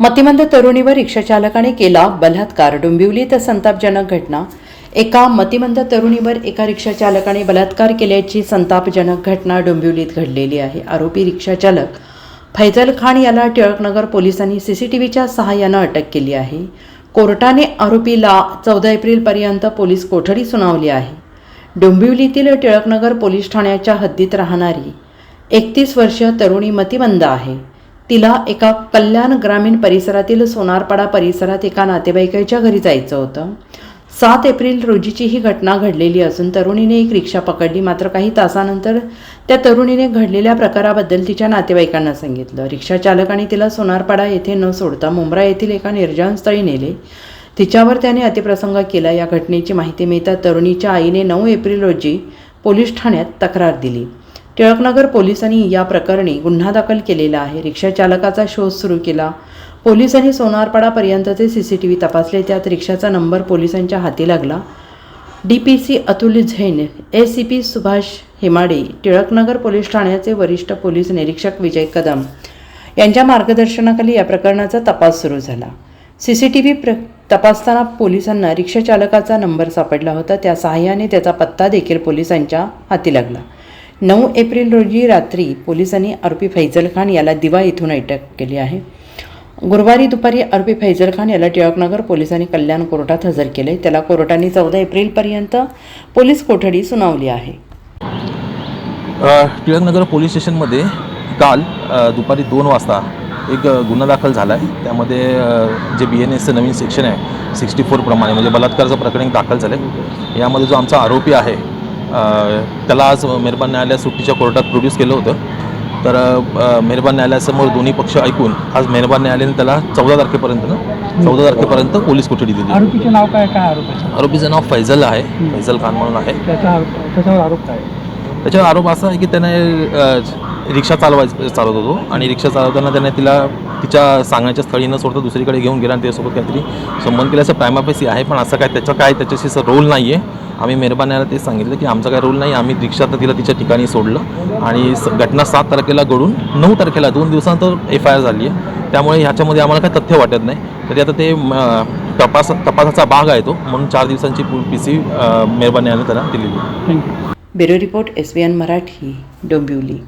मतिमंद तरुणीवर रिक्षाचालकाने केला बलात्कार. डोंबिवलीत संतापजनक घटना. एका मतिमंद तरुणीवर एका रिक्षाचालकाने बलात्कार केल्याची संतापजनक घटना डोंबिवलीत घडलेली आहे. आरोपी रिक्षाचालक फैजल खान याला टिळकनगर पोलिसांनी सी सी टी व्हीच्या सहाय्यानं अटक केली आहे. कोर्टाने आरोपीला चौदा एप्रिलपर्यंत पोलीस कोठडी सुनावली आहे. डोंबिवलीतील टिळकनगर पोलीस ठाण्याच्या हद्दीत राहणारी एकतीस वर्षीय तरुणी मतिमंद आहे. तिला एका कल्याण ग्रामीण परिसरातील सोनारपाडा परिसरात एका नातेवाईकाच्या घरी जायचं होतं. सात एप्रिल रोजीची ही घटना घडलेली असून तरुणीने एक रिक्षा पकडली. मात्र काही तासानंतर त्या तरुणीने घडलेल्या प्रकाराबद्दल तिच्या नातेवाईकांना सांगितलं. रिक्षा चालकाने तिला सोनारपाडा येथे न सोडता मुंब्रा येथील एका निर्जन स्थळी नेले. तिच्यावर त्याने अतिप्रसंग केला. या घटनेची माहिती मिळता तरुणीच्या आईने नऊ एप्रिल रोजी पोलीस ठाण्यात तक्रार दिली. टिळकनगर पोलिसांनी या प्रकरणी गुन्हा दाखल केलेला आहे. रिक्षा चालकाचा शोध सुरू केला. पोलिसांनी सोनारपाडापर्यंतचे सी सी टी व्ही तपासले त्यात रिक्षाचा नंबर पोलिसांच्या हाती लागला. D P C Atul Zain A C P Subhash Hemade Tilaknagar police ठाण्याचे वरिष्ठ पोलीस निरीक्षक विजय कदम यांच्या मार्गदर्शनाखाली या प्रकरणाचा तपास सुरू झाला. सी सी टी व्ही प्र तपासताना पोलिसांना रिक्षाचालकाचा नंबर सापडला होता. त्या सहाय्याने त्याचा पत्ता देखील पोलिसांच्या हाती लागला. नऊ एप्रिल रोजी रात्री पोलिसांनी आरोपी फैजल खान याला दिवा येथून अटक केली आहे. गुरुवारी दुपारी आरोपी फैजल खान याला टिळकनगर पोलिसांनी कल्याण कोर्टात हजर केले. त्याला कोर्टाने चौदा एप्रिलपर्यंत पोलीस कोठडी सुनावली आहे. टिळकनगर पोलीस स्टेशनमध्ये काल दुपारी दोन वाजता एक गुन्हा दाखल झाला आहे त्यामध्ये जे बी एन एसचं नवीन सेक्शन आहे सिक्स्टी फोरप्रमाणे म्हणजे बलात्कारचं प्रकरण दाखल झालं आहे यामध्ये जो आमचा आरोपी आहे त्याला आज मेहरबान न्यायालयात सुट्टीच्या कोर्टात प्रोड्यूस केलं होतं. तर मेहरबान न्यायालयासमोर दोन्ही पक्ष ऐकून आज मेहरबान न्यायालयाने त्याला चौदा तारखेपर्यंत ना चौदा तारखेपर्यंत पोलीस कोठडी दिली. आरोपीचे नाव काय? काय आरोप आरोपीचं नाव फैजल आहे. फैजल खान म्हणून आहे. त्याचा त्याच्यावर आरोप काय? त्याच्यावर आरोप असा आहे की त्याने रिक्षा चालवाय चालवत होतो. आणि रिक्षा चालवताना त्याने तिला तिच्या सांगण्याच्या स्थळी न सोडता दुसरीकडे घेऊन गेला आणि त्याच्यासोबत काहीतरी संबंध केल्याचं प्रायमापेसी आहे पण असं काय त्याचं काय त्याच्याशी असं रोल नाही आहे आम्ही मेहरबान्याला ते सांगितलं की आमचा काय रोल नाही आम्ही रिक्षा तर तिला तिच्या ठिकाणी सोडलं. आणि स घटना सात तारखेला घडून नऊ तारखेला दोन दिवसानंतर एफ आय आर झाली आहे त्यामुळे ह्याच्यामध्ये आम्हाला काही तथ्य वाटत नाही. तरी आता ते तपास तपासाचा भाग आहे तो. म्हणून चार दिवसांची पी सी मेहरबान न्यायालयाने त्याला दिलेली आहे. Thank you bureau report S B N Marathi Dombivli.